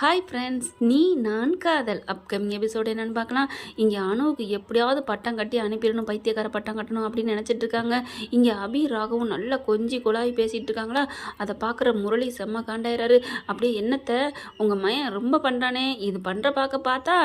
Hi friends நீ நான் காதல். அப்கமிங் எபிசோடு என்னென்னு பார்க்கலாம். இங்கே அணுவுக்கு எப்படியாவது பட்டம் கட்டி அனுப்பிடணும் பைத்தியக்கார பட்டம் கட்டணும் அப்படின்னு நினச்சிட்டு இருக்காங்க. இங்கே அபி ராகவும் நல்லா கொஞ்சி குழாய் பேசிகிட்டு இருக்காங்களா? அதை பார்க்குற முரளி செம்ம காண்டாயிறாரு. அப்படியே என்னத்தை? உங்கள் மயன் ரொம்ப பண்ணுறானே இது பண்ணுற பார்க்க பார்த்தா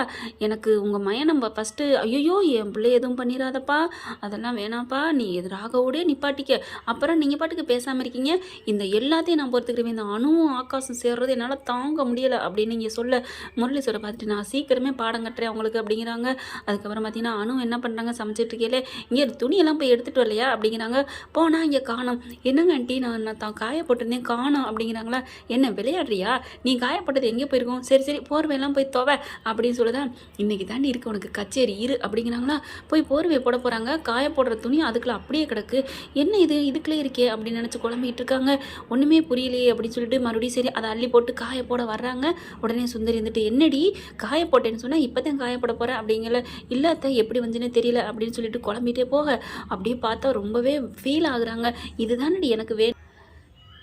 எனக்கு உங்கள் மயன் நம்ம ஃபஸ்ட்டு ஐயோ என் பிள்ளை எதுவும் பண்ணிடாதப்பா அதெல்லாம் வேணாப்பா நீ இது ராகவோடே நிப்பாட்டிக்க. அப்புறம் நீங்கள் பாட்டுக்கு பேசாமல் இருக்கீங்க. இந்த எல்லாத்தையும் நான் பொறுத்துக்கிறேன் இந்த அணுவும் ஆகாசம் சேர்றது என்னால் தாங்க முடியலை அப்படின்னு இங்கே சொல்ல முரளீஸ்வரை பார்த்துட்டு நான் சீக்கிரமே பாடம் கட்டுறேன் அவங்களுக்கு அப்படிங்கிறாங்க. அதுக்கப்புறம் பார்த்தீங்கன்னா அணு என்ன பண்ணுறாங்க சமைச்சிட்டு இருக்கையிலே இங்கே துணியெல்லாம் போய் எடுத்துகிட்டு வரலையா? அப்படிங்கிறாங்க. போனால் இங்கே காணோம். என்னங்க ஆண்டி நான் நான் தான் காய போட்டிருந்தேன். காணோம் அப்படிங்கிறாங்களா? என்ன விளையாடுறியா? நீ காயப்பட்டது எங்கே போயிருக்கோம்? சரி சரி போர்வையெல்லாம் போய் துவ அப்படின்னு சொல்லுதான் இன்னைக்கு தாண்டி இருக்கு உனக்கு கச்சேரி இரு அப்படிங்கிறாங்களா? போய் போர்வை போட போகிறாங்க காய போடுற துணி அதுக்குள்ளே அப்படியே கிடக்கு. என்ன இது? இதுக்குள்ளே இருக்கே அப்படின்னு நினச்சி குழம்பிட்டு இருக்காங்க. ஒன்றுமே புரியலையே அப்படின்னு சொல்லிட்டு மறுபடியும் சரி அதை அள்ளி போட்டு காய போட வர்றாங்க. உடனே சுந்தரி வந்துட்டு என்னடி? காய போட்டேன்னு சொன்னால் இப்போ தான் காயப்பட போகிறேன் அப்படிங்கிற இல்லாத எப்படி வந்துன்னு தெரியல அப்படின்னு சொல்லிட்டு குழம்பிட்டே போக. அப்படியே பார்த்தா ரொம்பவே ஃபீல் ஆகுறாங்க. இதுதானடி எனக்கு வேணும்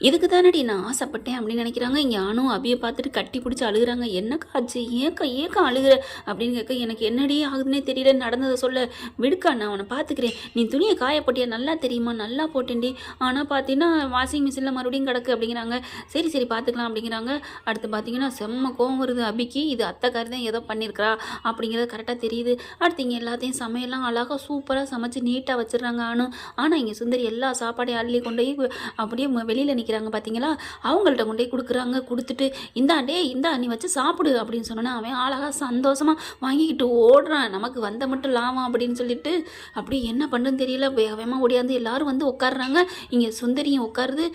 இதுக்கு தானடி நான் ஆசைப்பட்டேன் அப்படின்னு நினைக்கிறாங்க. இங்கே ஆணும் அபியை பார்த்துட்டு கட்டி பிடிச்சி அழுகுறாங்க. என்னக்கா ஆச்சு? ஏக்கா ஏக்கா அழுகுற? அப்படின்னு கேட்க எனக்கு என்னடி ஆகுதுன்னே தெரியல. நடந்ததை சொல்ல விடுக்கா நான் அவனை பார்த்துக்கிறேன். நீ துணியை காயப்பட்டியா நல்லா தெரியுமா? நல்லா போட்டேன்டி. ஆனால் பார்த்தீங்கன்னா வாஷிங் மிஷினில் மறுபடியும் கிடக்கு அப்படிங்கிறாங்க. சரி சரி பார்த்துக்கலாம் அப்படிங்கிறாங்க. அடுத்து பார்த்தீங்கன்னா செம்ம கோவம் வருது அபிக்கு. இது அத்தைக்காரி தான் ஏதோ பண்ணியிருக்கிறா அப்படிங்கிறது கரெக்டாக தெரியுது. அடுத்து இங்கே எல்லாத்தையும் சமையல்லாம் அழகாக சூப்பராக சமைச்சு நீட்டாக வச்சிடுறாங்க ஆணும் ஆனால் இங்கே சுந்தரி எல்லா சாப்பாடையும் அள்ளி கொண்டு போய் அப்படியே வெளியில் வைக்கிறாங்க பார்த்தீங்களா அவங்கள்ட்ட கொண்டு போய் கொடுக்குறாங்க. கொடுத்துட்டு இந்தா இந்தா நீ வச்சு சாப்பிடு அப்படின்னு சொன்னோன்னா அவன் அழகாக சந்தோஷமாக வாங்கிக்கிட்டு ஓடுறான். நமக்கு வந்த மட்டும் லாபம் அப்படின்னு சொல்லிட்டு அப்படி என்ன பண்ணுன்னு தெரியல. வேகமாக ஓடியாந்து எல்லாரும் வந்து உட்காடுறாங்க இங்கே சுந்தரியும் உட்காருது.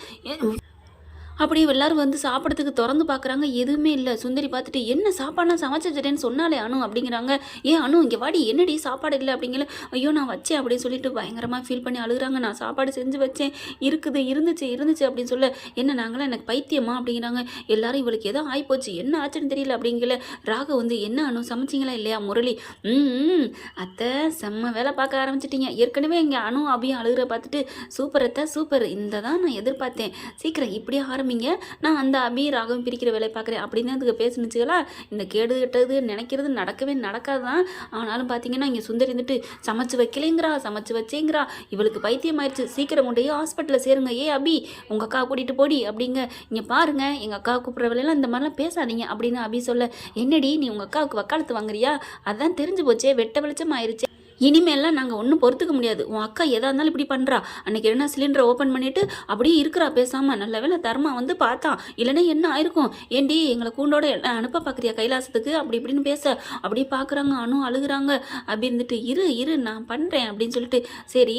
அப்படியே எல்லாரும் வந்து சாப்பிட்றதுக்கு திறந்து பார்க்குறாங்க. எதுவுமே இல்லை. சுந்தரி பார்த்துட்டு என்ன சாப்பாடுலாம் சமைச்சு வச்சிட்டேன்னு சொன்னாலே அனு அப்படிங்கிறாங்க. ஏன் அனு இங்கே வாடி என்னடி சாப்பாடு இல்லை? அப்படிங்கல. ஐயோ நான் வச்சேன் அப்படின்னு சொல்லிட்டு பயங்கரமாக ஃபீல் பண்ணி அழுகுறாங்க. நான் சாப்பாடு செஞ்சு வச்சேன். இருக்குது இருந்துச்சு இருந்துச்சு அப்படின்னு சொல்ல என்ன நாங்களாம் எனக்கு பைத்தியமா? அப்படிங்கிறாங்க. எல்லாரும் இவளுக்கு எதோ ஆகிப்போச்சு என்ன ஆச்சுன்னு தெரியல அப்படிங்கல. ராக வந்து என்ன அனு சமைச்சிங்களா இல்லையா முரளி? ம் அத்தை செம்ம வேலை பார்க்க ஆரம்பிச்சிட்டீங்க. ஏற்கனவே இங்கே அணு அபியும் அழுகுற பார்த்துட்டு சூப்பர் அத்தை சூப்பர். இந்த தான் நான் எதிர்பார்த்தேன். சீக்கிரம் இப்படியே ஆரம்பி ஆரம்பிங்க. நான் அந்த அபி ராகவும் பிரிக்கிற வேலையை பார்க்குறேன். அப்படின்னு அதுக்கு பேசுனுச்சுங்களா இந்த கேடு கெட்டது நினைக்கிறது நடக்கவே நடக்காது தான் ஆனாலும் பார்த்தீங்கன்னா இங்கே சுந்தரி இருந்துட்டு சமைச்சு வைக்கலைங்கிறா சமைச்சு வச்சேங்கிறா. இவளுக்கு பைத்தியம் ஆயிடுச்சு சீக்கிரம் கொண்டு போய் ஹாஸ்பிட்டலில் சேருங்க. ஏ அபி உங்கள் அக்கா கூட்டிகிட்டு போடி. அப்படிங்க. இங்கே பாருங்க. எங்கள் அக்கா கூப்பிட்ற வேலையெல்லாம் இந்த மாதிரிலாம் பேசாதீங்க. அப்படின்னு அபி சொல்ல என்னடி நீ உங்கள் அக்காவுக்கு வக்காலத்து வாங்குறியா? அதான் தெரிஞ்சு போச்சே. வெட்ட வெளிச்சம் ஆயிடுச்சு இனிமேல்லாம் நாங்கள் ஒன்றும் பொறுத்துக்க முடியாது. உன் அக்கா எதாக இருந்தாலும் இப்படி பண்ணுறா அன்னைக்கு என்ன சிலிண்டரை ஓப்பன் பண்ணிவிட்டு அப்படியே இருக்கிறா பேசாமல் நல்ல வேலை தர்மா வந்து பார்த்தான் இல்லைன்னா என்ன ஆயிருக்கும்? ஏண்டி எங்களை கூண்டோட என்ன அனுப்ப பார்க்குறியா கைலாசத்துக்கு? அப்படி இப்படின்னு பேச. அப்படி பார்க்குறாங்க அணு அழுகுறாங்க. அப்படி இருந்துட்டு இரு இரு நான் பண்ணுறேன் அப்படின்னு சொல்லிட்டு சரி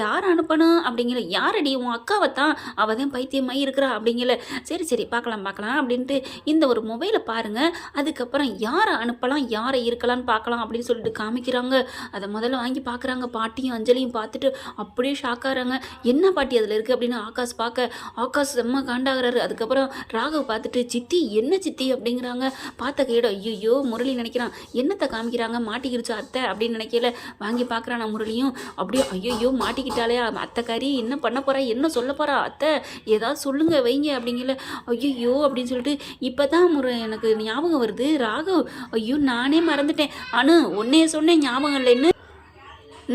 யார் அனுப்பணும்? அப்படிங்கிற யாரடி? உன் அக்காவை தான். அவள் தான் பைத்தியமாகி இருக்கிறா அப்படிங்கிற சரி சரி பார்க்கலாம் பார்க்கலாம் அப்படின்ட்டு இந்த ஒரு மொபைலை பாருங்கள் அதுக்கப்புறம் யாரை அனுப்பலாம் யாரை இருக்கலாம்னு பார்க்கலாம் அப்படின்னு சொல்லிட்டு காமிக்கிறாங்க. அதை முதல்ல வாங்கி பார்க்குறாங்க பாட்டியும் அஞ்சலியும் பார்த்துட்டு அப்படியே ஷாக் ஆகிறாங்க. என்ன பாட்டி அதில் இருக்குது அப்படின்னு ஆகாஷ் பார்க்க ஆகாஷ் செம்ம காண்டாகிறாரு. அதுக்கப்புறம் ராகவ் பார்த்துட்டு சித்தி என்ன சித்தி? அப்படிங்கிறாங்க. பார்த்த கையோட ஐயோ முரளி நினைக்கிறான். என்னத்தை காமிக்கிறாங்க? மாட்டிக்கிடுச்சு அத்தை? அப்படின்னு நினைக்கல. வாங்கி பார்க்குறான் முரளியும். அப்படியே ஐயோ மாட்டிக்கிட்டாலே அத்தைக்காரி என்ன பண்ண போகிறா என்ன சொல்ல போகிறா அத்தை ஏதாவது சொல்லுங்க வைங்க அப்படிங்கல. ஐயோ அப்படின்னு சொல்லிட்டு இப்போ தான் முறை எனக்கு ஞாபகம் வருது. ராகவ் ஐயோ நானே மறந்துட்டேன். அனு உன்னைய சொன்னேன் ஞாபகம் இல்லைன்னு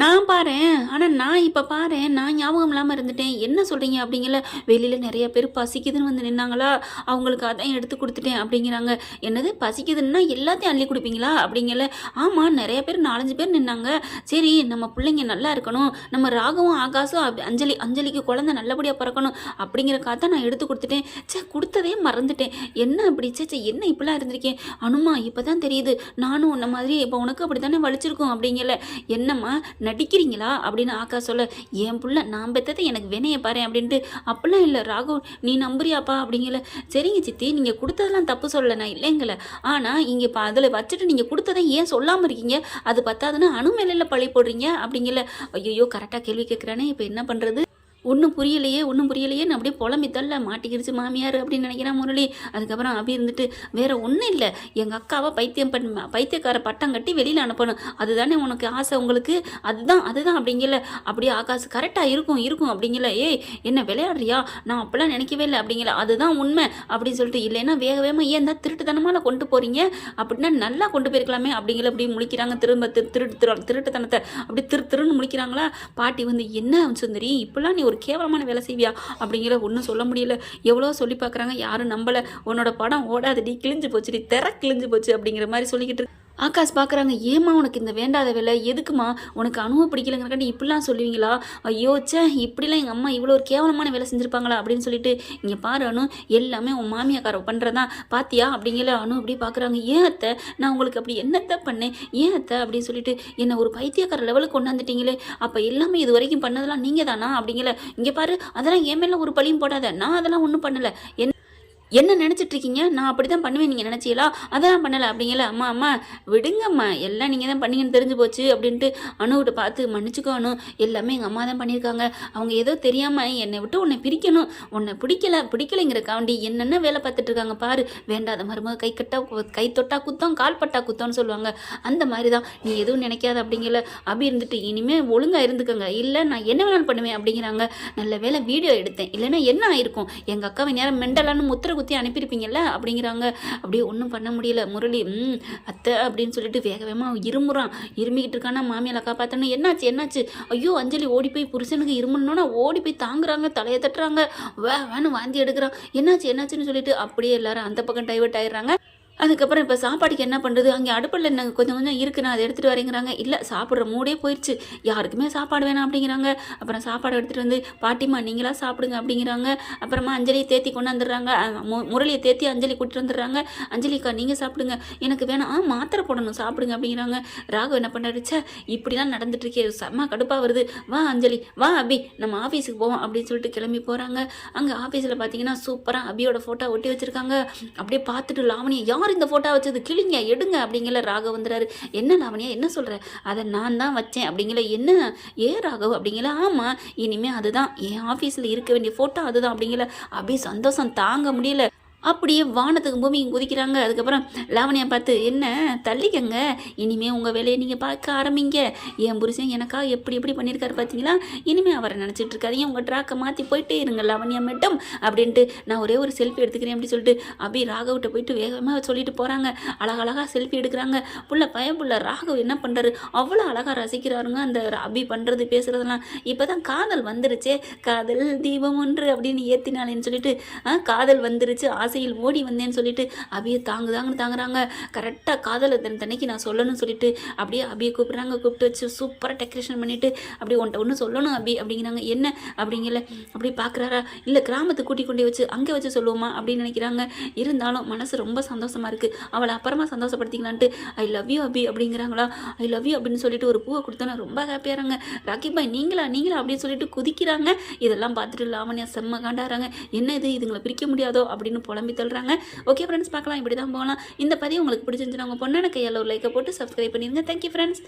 நான் பாரேன் ஆனால் நான் இப்போ பாரு நான் ஞாபகம் இல்லாமல் இருந்துட்டேன். என்ன சொல்கிறீங்க அப்படிங்கல வெளியில் நிறைய பேர் பசிக்குதுன்னு வந்து நின்னாங்களா? அவங்களுக்கு அதான் எடுத்து கொடுத்துட்டேன் அப்படிங்கிறாங்க. என்னது பசிக்குதுன்னா எல்லாத்தையும் அள்ளி கொடுப்பீங்களா? அப்படிங்கல ஆமாம் நிறைய பேர் நாலஞ்சு பேர் நின்னாங்க. சரி நம்ம பிள்ளைங்க நல்லா இருக்கணும். நம்ம ராகவும் ஆகாசும் அப்~ அஞ்சலி அஞ்சலிக்கு குழந்தை நல்லபடியாக பிறக்கணும் அப்படிங்கிறக்காக தான் நான் எடுத்து கொடுத்துட்டேன். சே கொடுத்ததே மறந்துட்டேன். என்ன அப்படி சே சே என்ன இப்படிலாம் இருந்திருக்கேன்? அனுமா இப்போ தான் தெரியுது. நானும் உன்ன மாதிரி இப்போ உனக்கு அப்படி தானே வலிச்சிருக்கோம் அப்படிங்கல. என்னம்மா நடிக்கிறீங்களா அப்படின்னு ஆக்கா சொல்ல என் புள்ள நான் பெற்றதை எனக்கு வினையை பாரு அப்படின்ட்டு அப்படிலாம் இல்லை ராகு நீ நம்புறியாப்பா அப்படிங்கல. சரிங்க சித்தி நீங்கள் கொடுத்ததெல்லாம் தப்பு சொல்லலை நான் இல்லைங்கள ஆனால் இங்கே இப்போ அதில் வச்சுட்டு நீங்கள் கொடுத்ததை ஏன் சொல்லாமல் இருக்கீங்க? அது பத்தாதுன்னு அணு மேலையில் பழி போடுறீங்க அப்படிங்கல. ஐயோ கரெக்டாக கேள்வி கேட்குறானே இப்போ என்ன பண்ணுறது ஒன்றும் புரியலையே ஒன்றும் புரியலையேன்னு அப்படியே புலம்பி தள்ள மாட்டிக்கிடுச்சு மாமியார் அப்படின்னு நினைக்கிறான் முரளி. அதுக்கப்புறம் அபி இருந்துட்டு வேற ஒன்றும் இல்லை. எங்கள் அக்காவை பைத்தியம் பண்ண பைத்தியக்கார பட்டம் கட்டி வெளியில் அனுப்பணும். அதுதானே உனக்கு ஆசை உங்களுக்கு? அதுதான் அதுதான் அப்படிங்கல. அப்படியே ஆகாசு கரெக்டாக இருக்கும் இருக்கும் அப்படிங்கல. ஏய் என்ன விளையாடுறியா? நான் அப்போல்லாம் நினைக்கவே இல்லை அப்படிங்கல. அதுதான் உண்மை அப்படின்னு சொல்லிட்டு இல்லைன்னா வேக வேகமாக ஏன் தான் திருட்டுத்தனமால கொண்டு போகிறீங்க அப்படின்னா நல்லா கொண்டு போயிருக்கலாமே அப்படிங்கிற அப்படி முழிக்கிறாங்க. திரும்ப திரு திருட்டு திரு திருட்டுத்தனத்தை அப்படி திரு திருன்னு முழிக்கிறாங்களா? பாட்டி வந்து என்ன சுந்தரி இப்பெல்லாம் நீ ஒரு கேவலமான வேலை செய்வியா? அப்படிங்கிற ஒன்றும் சொல்ல முடியல. எவ்வளோ சொல்லி பார்க்குறாங்க. யாரும் நம்பலை. உன்னோட படம் ஓடாதடி கிழிஞ்சு போச்சுடி திற கிழிஞ்சு போச்சு அப்படிங்கிற மாதிரி சொல்லிக்கிட்டு ஆகாஷ் பார்க்குறாங்க ஏம்மா உனக்கு இந்த வேண்டாத வேலை? எதுக்குமா உனக்கு அனுபவம் பிடிக்கலங்கிறக்காண்டி இப்படிலாம் சொல்லுவீங்களா? ஐயோ சே இப்படிலாம் எங்கள் அம்மா இவ்வளோ ஒரு கேவலமான வேலை செஞ்சுருப்பாங்களா? அப்படின்னு சொல்லிட்டு இங்கே பாரு அனு எல்லாமே உன் மாமியாக்கார பண்ணுறதா பாத்தியா? அப்படிங்கிற அனு அப்படி பார்க்குறாங்க ஏன் அத்தை? நான் உங்களுக்கு அப்படி என்னத்தை பண்ணேன்? ஏன் அத்தை? அப்படின்னு சொல்லிட்டு என்னை ஒரு பைத்தியக்கார லெவலுக்கு கொண்டாந்துட்டீங்களே அப்போ எல்லாமே இது வரைக்கும் பண்ணதெல்லாம் நீங்கள் தானா அப்படிங்கிற இங்கே பாரு அதெல்லாம் என் மேலே ஒரு பழியும் போடாத. நான் அதெல்லாம் ஒன்றும் பண்ணலை. என்ன என்ன நினச்சிட்டு இருக்கீங்க நான் அப்படி தான் பண்ணுவேன் நீங்கள் நினச்சீங்களா? அதெல்லாம் பண்ணலை அப்படிங்கல. அம்மா அம்மா விடுங்கம்மா. எல்லாம் நீங்கள் தான் பண்ணீங்கன்னு தெரிஞ்சு போச்சு அப்படின்ட்டு அணுகிட்ட பார்த்து மன்னிச்சுக்கோ அனு. எல்லாமே எங்கள் அம்மா தான் பண்ணியிருக்காங்க. அவங்க ஏதோ தெரியாமல் என்னை விட்டு உன்னை பிரிக்கணும். உன்னை பிடிக்கல பிடிக்கலைங்கிறக்காண்டி என்னென்ன வேலை பார்த்துட்டு இருக்காங்க பாரு. வேண்டாத மருமக கை கட்டா கை தொட்டா குத்தம் கால் பட்டா குத்தம்னு சொல்லுவாங்க. அந்த மாதிரி தான் நீ எதுவும் நினைக்காத அப்படிங்கல. அப்படி இருந்துட்டு இனிமேல் ஒழுங்காக இருந்துக்கோங்க. இல்லை நான் என்ன வேணாலும் பண்ணுவேன் அப்படிங்கிறாங்க. நல்ல வேலை வீடியோ எடுத்தேன். இல்லைன்னா என்ன ஆயிருக்கும்? எங்கள் அக்காவை நேரம் மெண்டலான்னு முத்திர குத்தி அனுப்பியிருப்பீங்கல்ல? அப்படிங்கிறாங்க. அப்படியே ஒன்றும் பண்ண முடியல. முரளி ம் அத்தை அப்படின்னு சொல்லிட்டு வேக வேகமாக இருமுறான். இருமிக்கிட்டு இருக்கானா மாமியால் காப்பாற்றணும் என்னாச்சு என்னாச்சு? ஐயோ அஞ்சலி ஓடி போய் புருஷனுக்கு இருமுனோன்னா ஓடி போய் தாங்குறாங்க தலையை தட்டுறாங்க. வே வேணும் வாந்தி எடுக்கிறான். என்னாச்சு என்னாச்சுன்னு சொல்லிட்டு அப்படியே எல்லாரும் அந்த பக்கம் டைவர்ட் ஆயிடுறாங்க. அதுக்கப்புறம் இப்போ சாப்பாடுக்கு என்ன பண்ணுறது அங்கே அடுப்பில் என்ன கொஞ்சம் கொஞ்சம் இருக்குது நான் அதை எடுத்துகிட்டு வரேங்கிறாங்க. இல்லை சாப்பிட்ற மூடே போயிடுச்சு யாருக்குமே சாப்பாடு வேணாம் அப்படிங்கிறாங்க. அப்புறம் சாப்பாடு எடுத்துகிட்டு வந்து பாட்டிமா நீங்களா சாப்பிடுங்க அப்படிங்கிறாங்க. அப்புறமா அஞ்சலியை தேத்தி கொண்டு வந்துடுறாங்க. மு- முரளியை தேத்தி அஞ்சலி கூட்டிட்டு வந்துடுறாங்க. அஞ்சலிக்கா நீங்கள் சாப்பிடுங்க. எனக்கு வேணாம். ஆ மாத்திரை போடணும். சாப்பிடுங்க அப்படிங்கிறாங்க. ராகவ் என்ன பண்ணாரு? ச்சே இப்படிலாம் நடந்துட்டுருக்கே செம்ம கடுப்பாக வருது. வா அஞ்சலி. வா அபி. நம்ம ஆஃபீஸுக்கு போவோம் அப்படின்னு சொல்லிட்டு கிளம்பி போகிறாங்க அங்கே ஆஃபீஸில் பார்த்தீங்கன்னா சூப்பராக அபியோட ஃபோட்டோ ஒட்டி வச்சுருக்காங்க. அப்படியே பார்த்துட்டு லாவணியை யார் இந்த ஃபோட்டோ வச்சது கிளிங்க எடுங்க அப்படிங்கிற ராகவ் என்ன லாவணியா என்ன சொல்கிற அதை நான் தான் வச்சேன் அப்படிங்கிற என்ன? ஏ ராகவ் அப்படிங்கிற ஆமாம் இனிமேல் அதுதான். என் ஆஃபீஸில் இருக்க வேண்டிய ஃபோட்டோ அதுதான் அப்படிங்கிற அப்படியே சந்தோஷம் தாங்க முடியல. அப்படியே வானத்துக்கு பூமிக்கு குதிக்கிறாங்க. அதுக்கப்புறம் லாவணியா பார்த்து என்ன தள்ளிக்கங்க. இனிமே உங்கள் வேலையை நீங்கள் பார்க்க ஆரம்பிங்க. என் புருஷன் எனக்கா எப்படி எப்படி பண்ணியிருக்காரு பார்த்தீங்களா? இனிமே அவரை நினச்சிட்டு இருக்காதீங்க உங்கள் ட்ராக்கை மாற்றி போயிட்டே இருங்க லாவணியா மட்டும் அப்படின்ட்டு நான் ஒரே ஒரு செல்ஃபி எடுத்துக்கிறேன் அப்படின்னு சொல்லிட்டு அப்படி ராகவிட்ட போயிட்டு வேகமாக சொல்லிட்டு போகிறாங்க அழகழகாக செல்ஃபி எடுக்கிறாங்க. புள்ள பயப்புள்ள ராகவ் என்ன பண்ணுறாரு அவ்வளோ அழகாக ரசிக்கிறாருங்க. அந்த அபி பண்ணுறது பேசுகிறதெல்லாம் இப்போ தான் காதல் வந்துருச்சே. காதல் தீபம் ஒன்று அப்படின்னு ஏற்றினாலேன்னு சொல்லிட்டு ஆ, காதல் வந்துருச்சு. ஆசை ஆசையில் ஓடி வந்தேன்னு சொல்லிட்டு அபியை தாங்கு தாங்கன்னு தாங்குறாங்க. கரெக்டாக காதலை தன் தன்னைக்கு நான் சொல்லணும்னு சொல்லிட்டு அப்படியே அபியை கூப்பிட்றாங்க. கூப்பிட்டு வச்சு சூப்பராக டெக்கரேஷன் பண்ணிட்டு அப்படியே உன்ட்ட ஒன்று சொல்லணும் அபி அப்படிங்கிறாங்க. என்ன? அப்படிங்கல. அப்படி பார்க்குறாரா இல்லை கிராமத்தை கூட்டி கொண்டே வச்சு அங்கே வச்சு சொல்லுவோமா? அப்படின்னு நினைக்கிறாங்க. இருந்தாலும் மனசு ரொம்ப சந்தோஷமாக இருக்கு. அவளை அப்புறமா சந்தோஷப்படுத்திக்கலான்ட்டு ஐ லவ் யூ அபி அப்படிங்கிறாங்களா. ஐ லவ் யூ அப்படின்னு சொல்லிட்டு ஒரு பூவை கொடுத்தோன்னா ரொம்ப ஹாப்பியாகிறாங்க ராக்கி பாய் நீங்களா நீங்களா? அப்படின்னு சொல்லிட்டு குதிக்கிறாங்க. இதெல்லாம் பார்த்துட்டு லாவண்யா செம்ம காண்டாடுறாங்க என்ன இது? இதுங்களை பிரிக்க முடியாதோ? அப்படின்னு புலம்பி தள்ளுறாங்க. ஓகே ஃப்ரெண்ட்ஸ் பார்க்கலாம். இப்படி தான் போகலாம். இந்த பதிவு உங்களுக்கு பிடிச்சிருந்துச்சுன்னா உங்கள் பொண்ணான கையால் ஒரு லைக்கை போட்டு சப்ஸ்கிரைப் பண்ணிடுங்க தேங்க்யூ ஃப்ரெண்ட்ஸ்